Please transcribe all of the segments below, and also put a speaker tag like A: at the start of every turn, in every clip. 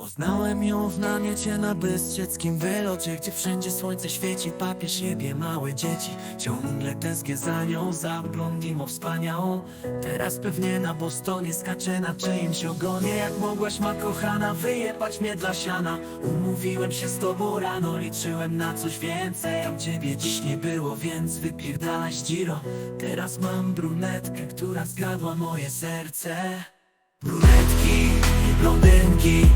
A: Poznałem ją w namiecie na Bystrzeckim wylocie Gdzie wszędzie słońce świeci, papież jebie małe dzieci. Ciągle tęsknię za nią, za blondiną wspaniałą. Teraz pewnie na Bostonie skaczę na czyimś ogonie. Jak mogłaś ma kochana wyjebać mnie dla siana. Umówiłem się z tobą rano, liczyłem na coś więcej. Tam ciebie dziś nie było, więc wypierdalaś Giro Teraz mam brunetkę, która zgadła moje serce. Brunetki blondynki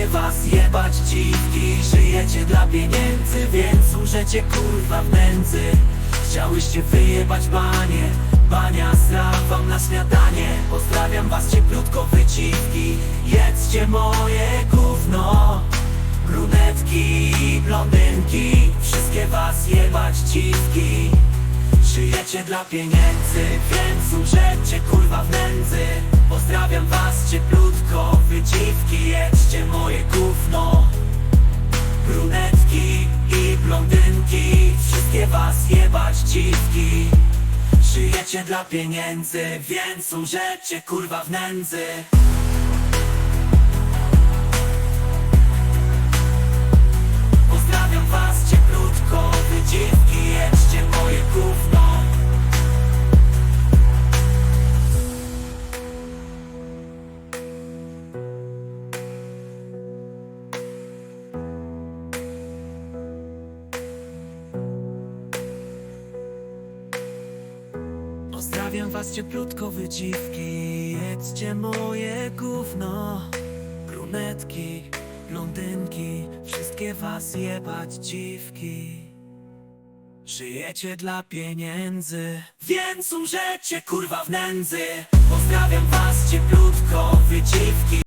A: Wszystkie was jebać dziwki? Żyjecie dla pieniędzy Więc umrzecie kurwa w nędzy. Chciałyście wyjebać banie Bania sra wam na śniadanie. Pozdrawiam was cieplutko wyciwki. Jedzcie moje gówno Brunetki i blondynki. Wszystkie was jebać dziwki. Żyjecie dla pieniędzy, więc umrzecie kurwa w nędzy jedźcie moje gówno. Brunetki i blondynki, wszystkie was jebać dziwki. Żyjecie dla pieniędzy, więc umrzecie kurwa w nędzy Pozdrawiam was cieplutko, wydziwki, jedzcie moje gówno. Brunetki, blondynki, wszystkie was jebać dziwki. Żyjecie dla pieniędzy, więc umrzecie kurwa w nędzy. Pozdrawiam was cieplutko, wydziwki